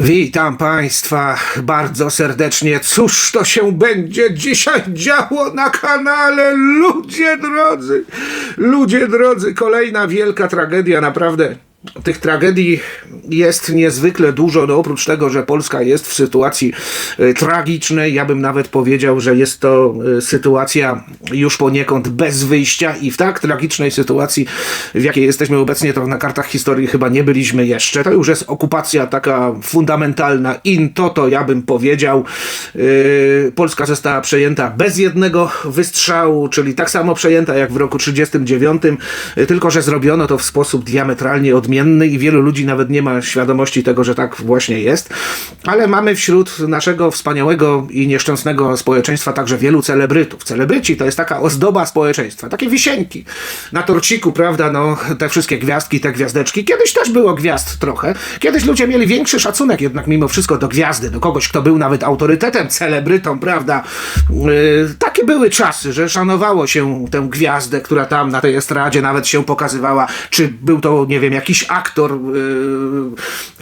Witam Państwa bardzo serdecznie. Cóż to się będzie dzisiaj działo na kanale? Ludzie drodzy, ludzie drodzy, kolejna wielka tragedia, naprawdę. Tych tragedii jest niezwykle dużo, no oprócz tego, że Polska jest w sytuacji e, tragicznej, ja bym nawet powiedział, że jest to e, sytuacja już poniekąd bez wyjścia i w tak tragicznej sytuacji, w jakiej jesteśmy obecnie, to na kartach historii chyba nie byliśmy jeszcze. To już jest okupacja taka fundamentalna in to, to ja bym powiedział. E, Polska została przejęta bez jednego wystrzału, czyli tak samo przejęta jak w roku 39, e, tylko że zrobiono to w sposób diametralnie odmienny i wielu ludzi nawet nie ma świadomości tego, że tak właśnie jest. Ale mamy wśród naszego wspaniałego i nieszczęsnego społeczeństwa także wielu celebrytów. Celebryci to jest taka ozdoba społeczeństwa, takie wisienki na torciku, prawda, no te wszystkie gwiazdki, te gwiazdeczki. Kiedyś też było gwiazd trochę. Kiedyś ludzie mieli większy szacunek jednak mimo wszystko do gwiazdy, do kogoś, kto był nawet autorytetem, celebrytą, prawda. Yy, takie były czasy, że szanowało się tę gwiazdę, która tam na tej estradzie nawet się pokazywała, czy był to, nie wiem, jakiś aktor, yy,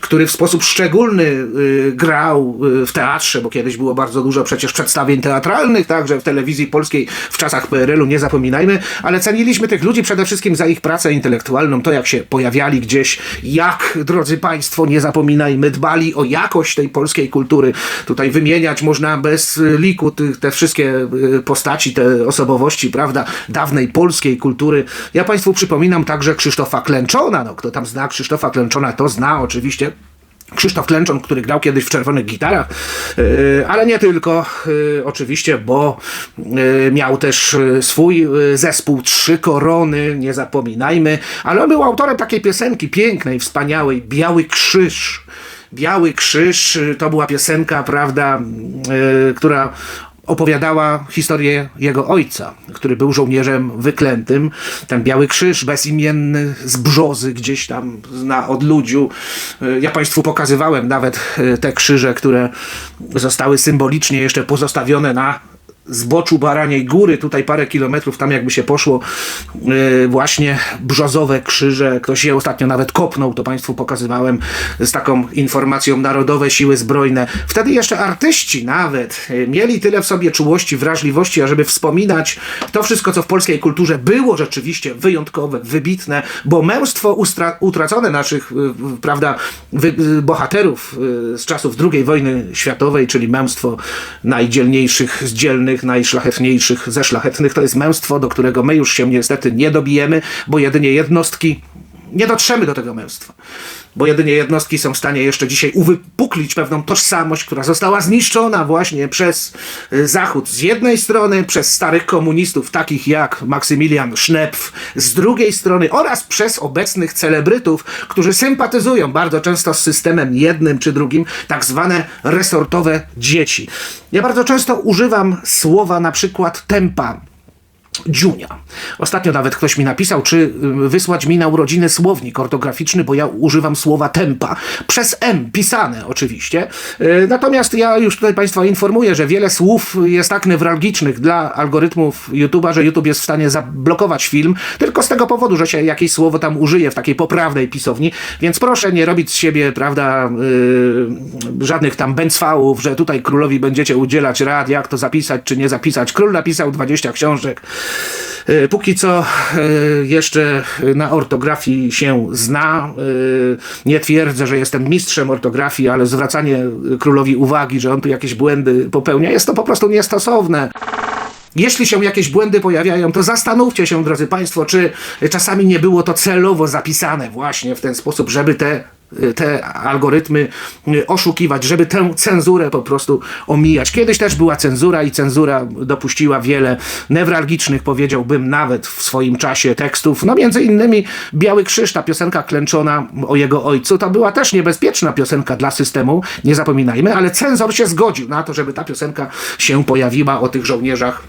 który w sposób szczególny yy, grał yy, w teatrze, bo kiedyś było bardzo dużo przecież przedstawień teatralnych, także w telewizji polskiej w czasach PRL-u, nie zapominajmy, ale ceniliśmy tych ludzi przede wszystkim za ich pracę intelektualną, to jak się pojawiali gdzieś, jak, drodzy Państwo, nie zapominajmy, dbali o jakość tej polskiej kultury. Tutaj wymieniać można bez liku te wszystkie y, postaci, te osobowości, prawda, dawnej polskiej kultury. Ja Państwu przypominam także Krzysztofa Klęczona, no kto tam zna Krzysztofa Klęczona, to zna oczywiście. Krzysztof Klęczon, który grał kiedyś w Czerwonych Gitarach, yy, ale nie tylko, yy, oczywiście, bo yy, miał też swój zespół Trzy Korony, nie zapominajmy, ale on był autorem takiej piosenki pięknej, wspaniałej, Biały Krzyż. Biały Krzyż to była piosenka, prawda, która opowiadała historię jego ojca, który był żołnierzem wyklętym. Ten biały krzyż bezimienny z brzozy gdzieś tam na odludziu. Y, Ja Państwu pokazywałem nawet y, te krzyże, które zostały symbolicznie jeszcze pozostawione na zboczu Baraniej Góry, tutaj parę kilometrów, tam jakby się poszło yy, właśnie brzozowe krzyże, ktoś je ostatnio nawet kopnął, to Państwu pokazywałem z taką informacją Narodowe Siły Zbrojne. Wtedy jeszcze artyści nawet yy, mieli tyle w sobie czułości, wrażliwości, ażeby wspominać to wszystko, co w polskiej kulturze było rzeczywiście wyjątkowe, wybitne, bo męstwo utracone naszych, yy, prawda, wy- bohaterów z czasów II wojny światowej, czyli męstwo najdzielniejszych z dzielnych, najszlachetniejszych ze szlachetnych, to jest męstwo, do którego my już się niestety nie dobijemy, bo jedynie jednostki nie dotrzemy do tego męstwa. Bo jedynie jednostki są w stanie jeszcze dzisiaj uwypuklić pewną tożsamość, która została zniszczona właśnie przez y, Zachód z jednej strony, przez starych komunistów, takich jak Maksymilian Sznepf z drugiej strony oraz przez obecnych celebrytów, którzy sympatyzują bardzo często z systemem jednym czy drugim, tak zwane resortowe dzieci. Ja bardzo często używam słowa na przykład tempa. Dziunia. Ostatnio nawet ktoś mi napisał, czy y, wysłać mi na urodziny słownik ortograficzny, bo ja używam słowa tempa. Przez M, pisane oczywiście. Y, Natomiast ja już tutaj Państwa informuję, że wiele słów jest tak newralgicznych dla algorytmów YouTube'a, że YouTube jest w stanie zablokować film, tylko z tego powodu, że się jakieś słowo tam użyje w takiej poprawnej pisowni, więc proszę nie robić z siebie, prawda, yy, żadnych tam bęcwałów, że tutaj królowi będziecie udzielać rad, jak to zapisać, czy nie zapisać. Król napisał 20 książek. Yy, Póki co yy, jeszcze na ortografii się zna. Yy, Nie twierdzę, że jestem mistrzem ortografii, ale zwracanie królowi uwagi, że on tu jakieś błędy popełnia, jest to po prostu niestosowne. Jeśli się jakieś błędy pojawiają, to zastanówcie się, drodzy Państwo, czy czasami nie było to celowo zapisane właśnie w ten sposób, żeby te, te algorytmy oszukiwać, żeby tę cenzurę po prostu omijać. Kiedyś też była cenzura i cenzura dopuściła wiele newralgicznych, powiedziałbym nawet w swoim czasie tekstów. No między innymi Biały Krzyż, ta piosenka klęczona o jego ojcu, to była też niebezpieczna piosenka dla systemu, nie zapominajmy, ale cenzor się zgodził na to, żeby ta piosenka się pojawiła o tych żołnierzach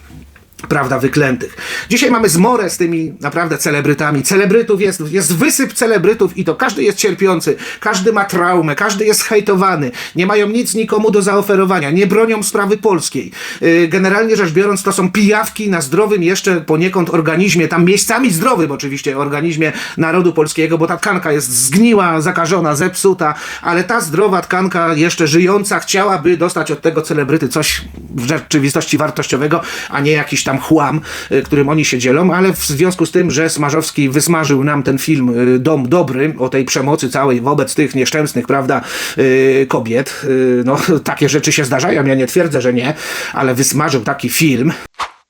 prawda, wyklętych. Dzisiaj mamy zmorę z tymi naprawdę celebrytami. Celebrytów jest, jest wysyp celebrytów i to każdy jest cierpiący, każdy ma traumę, każdy jest hejtowany, nie mają nic nikomu do zaoferowania, nie bronią sprawy polskiej. Yy, Generalnie rzecz biorąc, to są pijawki na zdrowym jeszcze poniekąd organizmie, tam miejscami zdrowym oczywiście organizmie narodu polskiego, bo ta tkanka jest zgniła, zakażona, zepsuta, ale ta zdrowa tkanka jeszcze żyjąca chciałaby dostać od tego celebryty coś w rzeczywistości wartościowego, a nie jakiś tam chłam, y, którym oni się dzielą, ale w związku z tym, że Smarzowski wysmażył nam ten film y, Dom Dobry o tej przemocy całej wobec tych nieszczęsnych, prawda, y, kobiet, no takie rzeczy się zdarzają, ja nie twierdzę, że nie, ale wysmażył taki film,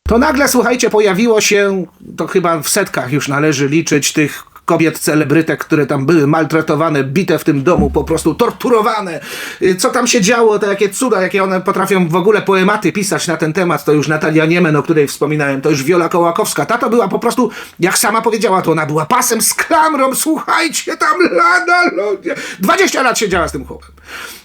to nagle, słuchajcie, pojawiło się, to chyba w setkach już należy liczyć tych kobiet celebrytek, które tam były maltretowane, bite w tym domu, po prostu torturowane. Y, Co tam się działo, te jakie cuda, jakie one potrafią w ogóle poematy pisać na ten temat, to już Natalia Niemen, o której wspominałem, to już Wiola Kołakowska. Ta to była po prostu, jak sama powiedziała, to ona była pasem z klamrą, słuchajcie, tam lada ludzie. 20 lat siedziała z tym chłopem.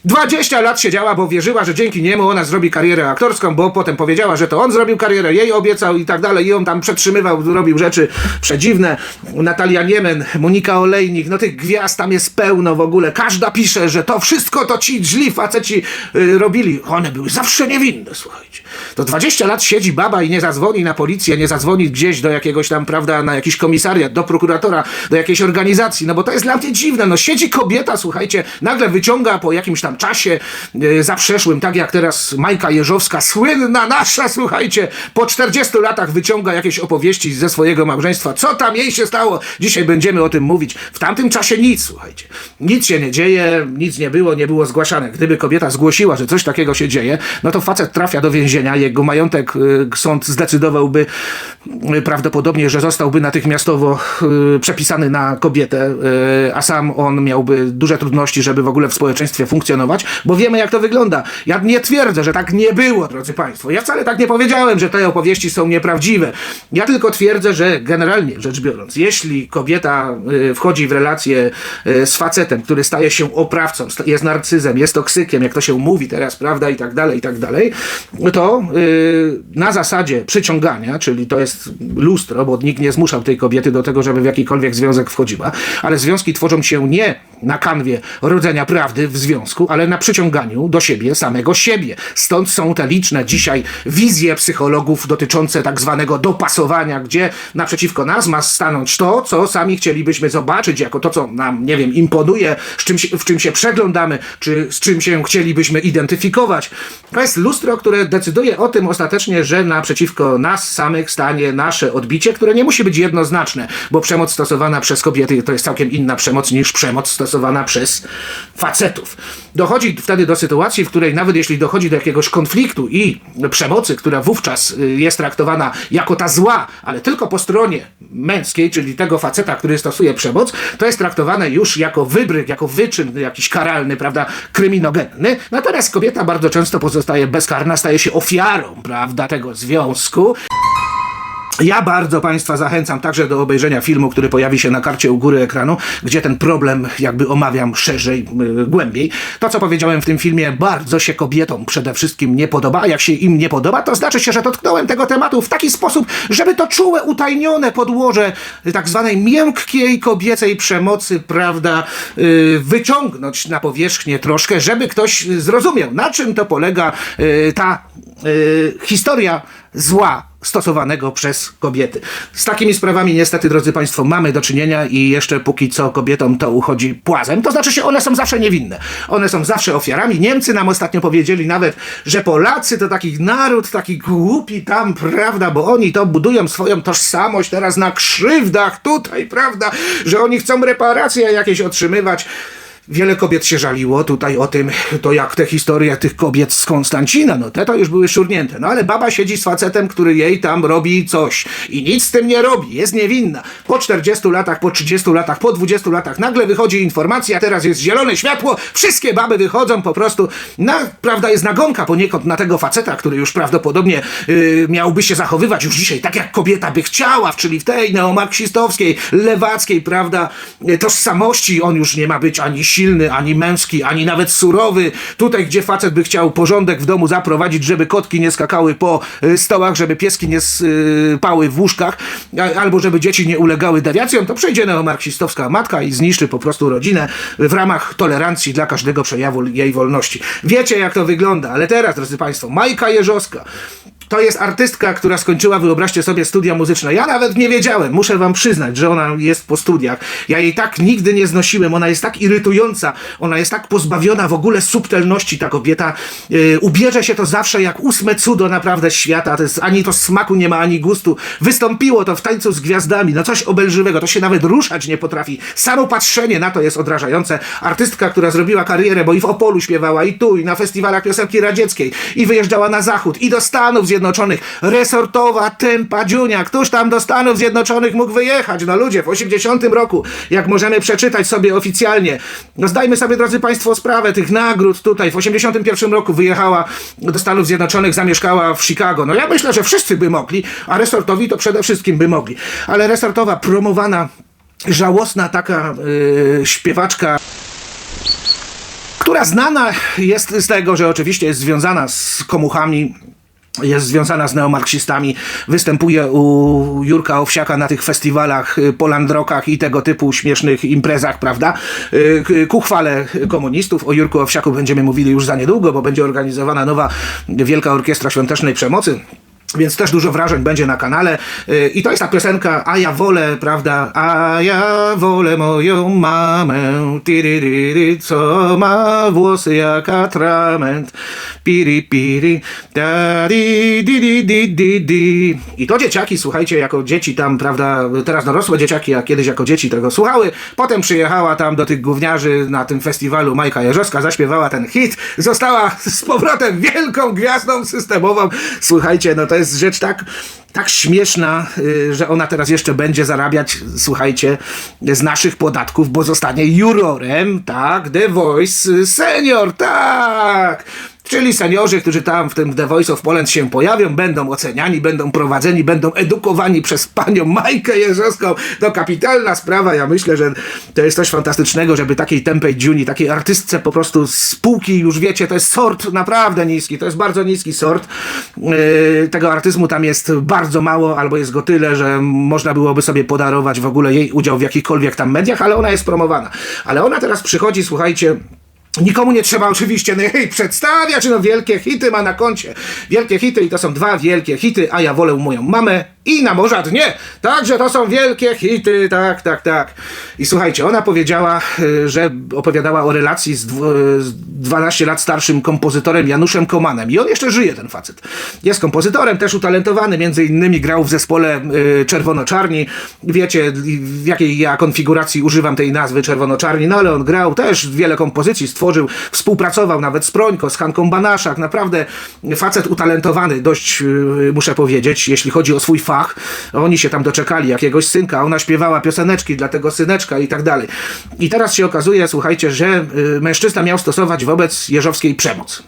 20 lat siedziała, bo wierzyła, że dzięki niemu ona zrobi karierę aktorską, bo potem powiedziała, że to on zrobił karierę, jej obiecał i tak dalej, i on tam przetrzymywał, robił rzeczy przedziwne. Natalia Niemen, Monika Olejnik, no tych gwiazd tam jest pełno w ogóle. Każda pisze, że to wszystko to ci źli faceci y, robili. One były zawsze niewinne, słuchajcie. To 20 lat siedzi baba i nie zadzwoni na policję, nie zadzwoni gdzieś do jakiegoś tam, prawda, na jakiś komisariat, do prokuratora, do jakiejś organizacji, no bo to jest dla mnie dziwne. No siedzi kobieta, słuchajcie, nagle wyciąga po jakimś tam czasie e, zaprzeszłym, tak jak teraz Majka Jeżowska, słynna nasza, słuchajcie, po 40 latach wyciąga jakieś opowieści ze swojego małżeństwa. Co tam jej się stało? Dzisiaj będziemy o tym mówić. W tamtym czasie nic, słuchajcie. Nic się nie dzieje, nic nie było, nie było zgłaszane. Gdyby kobieta zgłosiła, że coś takiego się dzieje, no to facet trafia do więzienia, jego majątek y, sąd zdecydowałby y, prawdopodobnie, że zostałby natychmiastowo y, przepisany na kobietę, a sam on miałby duże trudności, żeby w ogóle w społeczeństwie funkcjonować, bo wiemy jak to wygląda. Ja nie twierdzę, że tak nie było, drodzy Państwo. Ja wcale tak nie powiedziałem, że te opowieści są nieprawdziwe. Ja tylko twierdzę, że generalnie rzecz biorąc, jeśli kobieta y, wchodzi w relację y, z facetem, który staje się oprawcą, jest narcyzem, jest toksykiem, jak to się mówi teraz, prawda, i tak dalej, i tak dalej, to y, na zasadzie przyciągania, czyli to jest lustro, bo nikt nie zmuszał tej kobiety do tego, żeby w jakikolwiek związek wchodziła, ale związki tworzą się nie na kanwie rodzenia prawdy w związku, ale na przyciąganiu do siebie samego siebie. Stąd są te liczne dzisiaj wizje psychologów dotyczące tak zwanego dopasowania, gdzie naprzeciwko nas ma stanąć to, co sami chcielibyśmy zobaczyć, jako to, co nam, nie wiem, imponuje, czym w czym się przeglądamy, czy z czym się chcielibyśmy identyfikować. To jest lustro, które decyduje o tym ostatecznie, że naprzeciwko nas samych stanie nasze odbicie, które nie musi być jednoznaczne, bo przemoc stosowana przez kobiety to jest całkiem inna przemoc niż przemoc stosowana przez facetów. Dochodzi wtedy do sytuacji, w której nawet jeśli dochodzi do jakiegoś konfliktu i przemocy, która wówczas y, jest traktowana jako ta zła, ale tylko po stronie męskiej, czyli tego faceta, który stosuje przemoc, to jest traktowane już jako wybryk, jako wyczyn jakiś karalny, prawda, kryminogenny. Natomiast kobieta bardzo często pozostaje bezkarna, staje się ofiarą, prawda, tego związku. Ja bardzo Państwa zachęcam także do obejrzenia filmu, który pojawi się na karcie u góry ekranu, gdzie ten problem jakby omawiam szerzej, y, głębiej. To, co powiedziałem w tym filmie, bardzo się kobietom przede wszystkim nie podoba, a jak się im nie podoba, to znaczy się, że dotknąłem tego tematu w taki sposób, żeby to czułe, utajnione podłoże tak zwanej miękkiej kobiecej przemocy, prawda, y, wyciągnąć na powierzchnię troszkę, żeby ktoś zrozumiał, na czym to polega y, ta y, historia zła stosowanego przez kobiety. Z takimi sprawami niestety, drodzy Państwo, mamy do czynienia i jeszcze póki co kobietom to uchodzi płazem. To znaczy się, one są zawsze niewinne. One są zawsze ofiarami. Niemcy nam ostatnio powiedzieli nawet, że Polacy to taki naród, taki głupi tam, prawda, bo oni to budują swoją tożsamość teraz na krzywdach tutaj, prawda, że oni chcą reparacje jakieś otrzymywać. Wiele kobiet się żaliło tutaj o tym, to jak te historie tych kobiet z Konstancina, no te to już były szurnięte. No ale baba siedzi z facetem, który jej tam robi coś i nic z tym nie robi, jest niewinna. Po 40 latach, po 30 latach, po 20 latach nagle wychodzi informacja, teraz jest zielone światło, wszystkie baby wychodzą po prostu, na, prawda, jest nagonka poniekąd na tego faceta, który już prawdopodobnie yy, miałby się zachowywać już dzisiaj tak, jak kobieta by chciała, czyli w tej neomarksistowskiej, lewackiej, prawda, yy, tożsamości, on już nie ma być ani silny, ani męski, ani nawet surowy. Tutaj, gdzie facet by chciał porządek w domu zaprowadzić, żeby kotki nie skakały po y, stołach, żeby pieski nie spały w łóżkach, albo żeby dzieci nie ulegały dewiacjom, to przejdzie neomarksistowska matka i zniszczy po prostu rodzinę w ramach tolerancji dla każdego przejawu jej wolności. Wiecie, jak to wygląda, ale teraz, drodzy Państwo, Majka Jeżowska. To jest artystka, która skończyła, wyobraźcie sobie, studia muzyczne. Ja nawet nie wiedziałem, muszę wam przyznać, że ona jest po studiach. Ja jej tak nigdy nie znosiłem, ona jest tak irytująca, ona jest tak pozbawiona w ogóle subtelności, ta kobieta. Yy, ubierze się to zawsze jak ósme cudo naprawdę świata, to jest, ani to smaku nie ma, ani gustu. Wystąpiło to w tańcu z gwiazdami, no coś obelżywego, to się nawet ruszać nie potrafi. Samo patrzenie na to jest odrażające. Artystka, która zrobiła karierę, bo i w Opolu śpiewała, i tu, i na festiwalach piosenki radzieckiej, i wyjeżdżała na zachód, i do Stanów Zjednoczonych. Resortowa, tempa, dziunia. Któż tam do Stanów Zjednoczonych mógł wyjechać? No ludzie, w 80 roku, jak możemy przeczytać sobie oficjalnie, no zdajmy sobie, drodzy Państwo, sprawę tych nagród tutaj. W 81 roku wyjechała do Stanów Zjednoczonych, zamieszkała w Chicago. No ja myślę, że wszyscy by mogli, a resortowi to przede wszystkim by mogli. Ale resortowa promowana, żałosna taka yy, śpiewaczka która znana jest z tego, że oczywiście jest związana z komuchami, jest związana z neomarksistami, występuje u Jurka Owsiaka na tych festiwalach, y, polandrokach i tego typu śmiesznych imprezach, prawda? Y, Ku chwale komunistów. O Jurku Owsiaku będziemy mówili już za niedługo, bo będzie organizowana nowa Wielka Orkiestra Świątecznej Przemocy. Więc też dużo wrażeń będzie na kanale. Y, I to jest ta piosenka A ja wolę, prawda? A ja wolę moją mamę, tiriryry, co ma włosy jak atrament. Piri, piri, da, di, di, di, di, di, di. I to dzieciaki, słuchajcie, jako dzieci tam, prawda, teraz dorosłe dzieciaki, a kiedyś jako dzieci tego słuchały. Potem przyjechała tam do tych gówniarzy na tym festiwalu Majka Jerzowska, zaśpiewała ten hit, została z powrotem wielką gwiazdą systemową. Słuchajcie, no to jest rzecz tak, tak śmieszna, y, że ona teraz jeszcze będzie zarabiać, słuchajcie, z naszych podatków, bo zostanie jurorem, tak, The Voice Senior, tak. Czyli seniorzy, którzy tam w tym The Voice of Poland się pojawią, będą oceniani, będą prowadzeni, będą edukowani przez panią Majkę Jerzowską. To kapitalna sprawa. Ja myślę, że to jest coś fantastycznego, żeby takiej tępej Juni, takiej artystce po prostu z spółki, już wiecie, to jest sort naprawdę niski, to jest bardzo niski sort. Yy, tego artyzmu tam jest bardzo mało, albo jest go tyle, że można byłoby sobie podarować w ogóle jej udział w jakichkolwiek tam mediach, ale ona jest promowana. Ale ona teraz przychodzi, słuchajcie, Nikomu nie trzeba oczywiście no, hej, przedstawiać, no wielkie hity ma na koncie. Wielkie hity i to są dwa wielkie hity, a ja wolę moją mamę i na morza dnie. Także to są wielkie hity, tak, tak, tak. I słuchajcie, ona powiedziała, y, że opowiadała o relacji z, dwu, z 12 lat starszym kompozytorem Januszem Komanem. I on jeszcze żyje, ten facet. Jest kompozytorem, też utalentowany, między innymi grał w zespole y, Czerwono-Czarni. Wiecie, w jakiej ja konfiguracji używam tej nazwy Czerwono-Czarni, no ale on grał też wiele kompozycji, stworzył, współpracował nawet z Prońko, z Hanką Banaszak. Naprawdę facet utalentowany, dość y, muszę powiedzieć, jeśli chodzi o swój fach. Oni się tam doczekali jakiegoś synka, ona śpiewała pioseneczki dla tego syneczka i tak dalej. I teraz się okazuje, słuchajcie, że y, mężczyzna miał stosować wobec Jeżowskiej przemoc.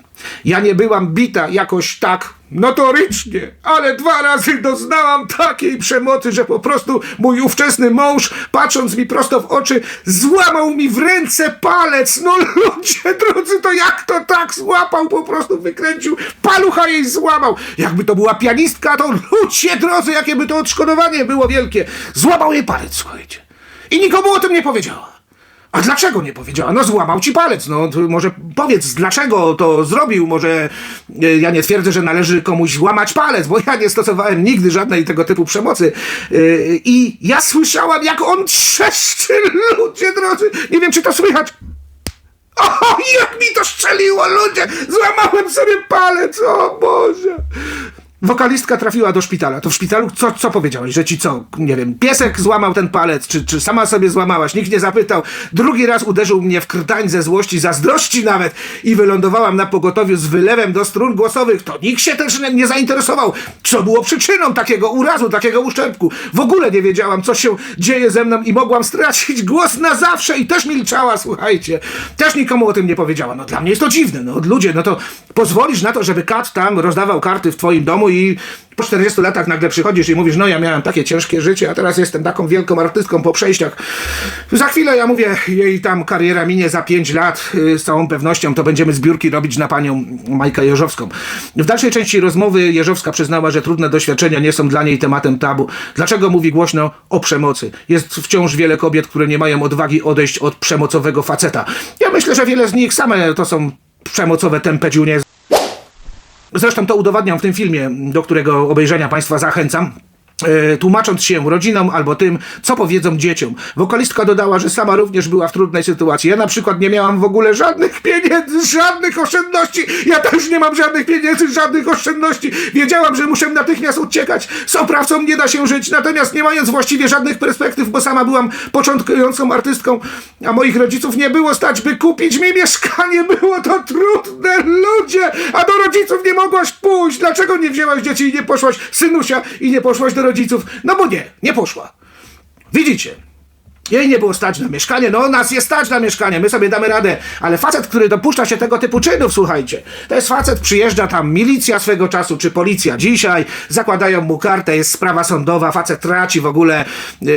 Ja nie byłam bita jakoś tak notorycznie, ale dwa razy doznałam takiej przemocy, że po prostu mój ówczesny mąż, patrząc mi prosto w oczy, złamał mi w ręce palec. No ludzie drodzy, to jak to tak złapał? Po prostu wykręcił, palucha jej złamał. Jakby to była pianistka, to ludzie drodzy, jakie by to odszkodowanie było wielkie. Złamał jej palec, słuchajcie. I nikomu o tym nie powiedziała. A dlaczego nie powiedziała? No złamał ci palec. No może powiedz, dlaczego to zrobił. Może e, ja nie twierdzę, że należy komuś łamać palec, bo ja nie stosowałem nigdy żadnej tego typu przemocy. E, I ja słyszałam, jak on trzeszczy, ludzie drodzy. Nie wiem, czy to słychać. O, jak mi to strzeliło, ludzie! Złamałem sobie palec, o Boże! Wokalistka trafiła do szpitala. To w szpitalu co, co powiedziałeś? Że ci co? Nie wiem, piesek złamał ten palec, czy, czy sama sobie złamałaś? Nikt nie zapytał. Drugi raz uderzył mnie w krtań ze złości, zazdrości nawet i wylądowałam na pogotowiu z wylewem do strun głosowych. To nikt się też nie, zainteresował, co było przyczyną takiego urazu, takiego uszczerbku. W ogóle nie wiedziałam, co się dzieje ze mną i mogłam stracić głos na zawsze i też milczała, słuchajcie. Też nikomu o tym nie powiedziała. No dla mnie jest to dziwne, no ludzie, no to pozwolisz na to, żeby kat tam rozdawał karty w twoim domu i po 40 latach nagle przychodzisz i mówisz, no ja miałem takie ciężkie życie, a teraz jestem taką wielką artystką po przejściach. Za chwilę, ja mówię, jej tam kariera minie za 5 lat, y, z całą pewnością to będziemy zbiórki robić na panią Majkę Jeżowską. W dalszej części rozmowy Jeżowska przyznała, że trudne doświadczenia nie są dla niej tematem tabu. Dlaczego mówi głośno o przemocy? Jest wciąż wiele kobiet, które nie mają odwagi odejść od przemocowego faceta. Ja myślę, że wiele z nich same to są przemocowe tempedziunie. Zresztą to udowadniam w tym filmie, do którego obejrzenia Państwa zachęcam. E, Tłumacząc się rodzinom albo tym, co powiedzą dzieciom. Wokalistka dodała, że sama również była w trudnej sytuacji. Ja na przykład nie miałam w ogóle żadnych pieniędzy, żadnych oszczędności. Ja też nie mam żadnych pieniędzy, żadnych oszczędności. Wiedziałam, że muszę natychmiast uciekać. Z oprawcą nie da się żyć. Natomiast nie mając właściwie żadnych perspektyw, bo sama byłam początkującą artystką, a moich rodziców nie było stać, by kupić mi mieszkanie. Było to trudne, ludzie! A do rodziców nie mogłaś pójść. Dlaczego nie wzięłaś dzieci i nie poszłaś, synusia, i nie poszłaś do rodziców? No bo nie, nie poszła. Widzicie? Jej nie było stać na mieszkanie, no nas jest stać na mieszkanie, my sobie damy radę, ale facet, który dopuszcza się tego typu czynów, słuchajcie, to jest facet, przyjeżdża tam milicja swego czasu, czy policja dzisiaj, zakładają mu kartę, jest sprawa sądowa, facet traci w ogóle yy,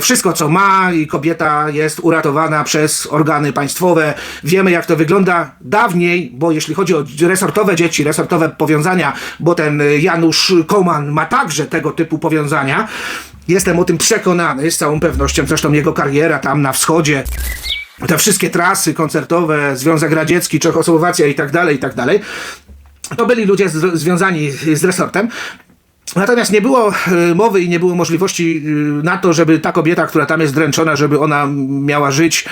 wszystko, co ma i kobieta jest uratowana przez organy państwowe. Wiemy, jak to wygląda dawniej, bo jeśli chodzi o resortowe dzieci, resortowe powiązania, bo ten Janusz Koman ma także tego typu powiązania, Jestem o tym przekonany z całą pewnością. Zresztą jego kariera tam na wschodzie, te wszystkie trasy koncertowe, Związek Radziecki, Czechosłowacja i tak dalej, i tak dalej. To byli ludzie z, związani z resortem. Natomiast nie było e, mowy i nie było możliwości e, na to, żeby ta kobieta, która tam jest dręczona, żeby ona miała żyć,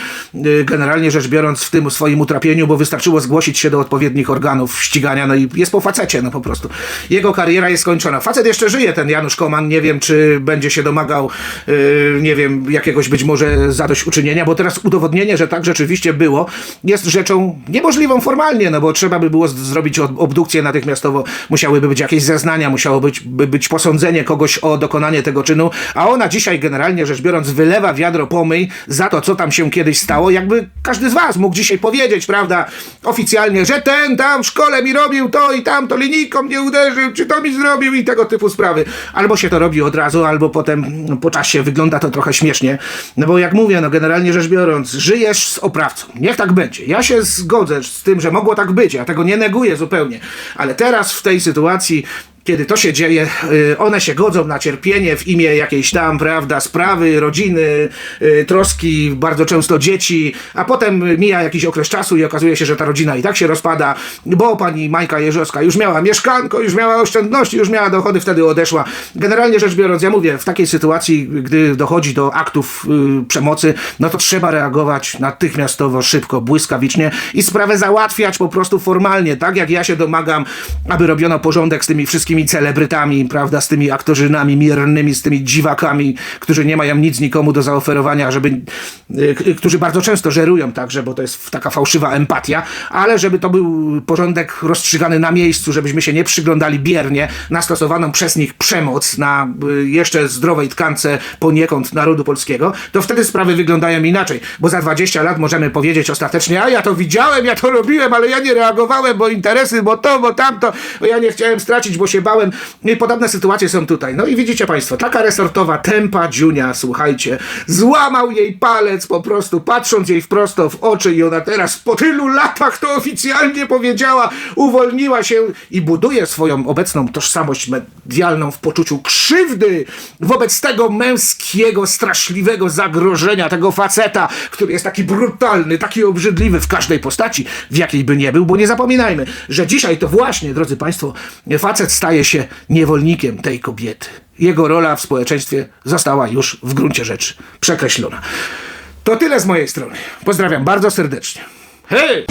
generalnie rzecz biorąc, w tym swoim utrapieniu, bo wystarczyło zgłosić się do odpowiednich organów ścigania, no i jest po facecie, no po prostu. Jego kariera jest skończona. Facet jeszcze żyje, ten Janusz Koman, nie wiem, czy będzie się domagał, nie wiem, jakiegoś być może zadośćuczynienia, bo teraz udowodnienie, że tak rzeczywiście było, jest rzeczą niemożliwą formalnie, no bo trzeba by było zrobić ob- obdukcję natychmiastowo, musiałyby być jakieś zeznania, musiało być, by być posądzenie kogoś o dokonanie tego czynu, a ona dzisiaj generalnie rzecz biorąc wylewa wiadro pomyj za to, co tam się kiedyś stało, jakby każdy z was mógł dzisiaj powiedzieć, prawda, oficjalnie, że ten tam w szkole mi robił to i tamto, linijką mnie uderzył, czy to mi zrobił i tego typu sprawy. Albo się to robi od razu, albo potem po czasie wygląda to trochę śmiesznie, no bo jak mówię, no generalnie rzecz biorąc, żyjesz z oprawcą, niech tak będzie. Ja się zgodzę z tym, że mogło tak być, ja tego nie neguję zupełnie, ale teraz w tej sytuacji kiedy to się dzieje, y, one się godzą na cierpienie w imię jakiejś tam, prawda, sprawy, rodziny, y, troski, bardzo często dzieci, a potem mija jakiś okres czasu i okazuje się, że ta rodzina i tak się rozpada, bo pani Majka Jerzowska już miała mieszkanko, już miała oszczędności, już miała dochody, wtedy odeszła. Generalnie rzecz biorąc, ja mówię, w takiej sytuacji, gdy dochodzi do aktów y, przemocy, no to trzeba reagować natychmiastowo, szybko, błyskawicznie i sprawę załatwiać po prostu formalnie, tak jak ja się domagam, aby robiono porządek z tymi wszystkimi celebrytami, prawda, z tymi aktorzynami miernymi, z tymi dziwakami, którzy nie mają nic nikomu do zaoferowania, żeby, y, k- którzy bardzo często żerują także, bo to jest taka fałszywa empatia, ale żeby to był porządek rozstrzygany na miejscu, żebyśmy się nie przyglądali biernie na stosowaną przez nich przemoc na y, jeszcze zdrowej tkance poniekąd narodu polskiego, to wtedy sprawy wyglądają inaczej, bo za 20 lat możemy powiedzieć ostatecznie, a ja to widziałem, ja to robiłem, ale ja nie reagowałem, bo interesy, bo to, bo tamto, bo ja nie chciałem stracić, bo się I podobne sytuacje są tutaj. No i widzicie Państwo, taka resortowa tempa Dziunia, słuchajcie, złamał jej palec po prostu, patrząc jej wprost w oczy i ona teraz po tylu latach to oficjalnie powiedziała, uwolniła się i buduje swoją obecną tożsamość medialną w poczuciu krzywdy wobec tego męskiego, straszliwego zagrożenia, tego faceta, który jest taki brutalny, taki obrzydliwy w każdej postaci, w jakiej by nie był, bo nie zapominajmy, że dzisiaj to właśnie, drodzy Państwo, facet staje się niewolnikiem tej kobiety. Jego rola w społeczeństwie została już w gruncie rzeczy przekreślona. To tyle z mojej strony. Pozdrawiam bardzo serdecznie. Hej!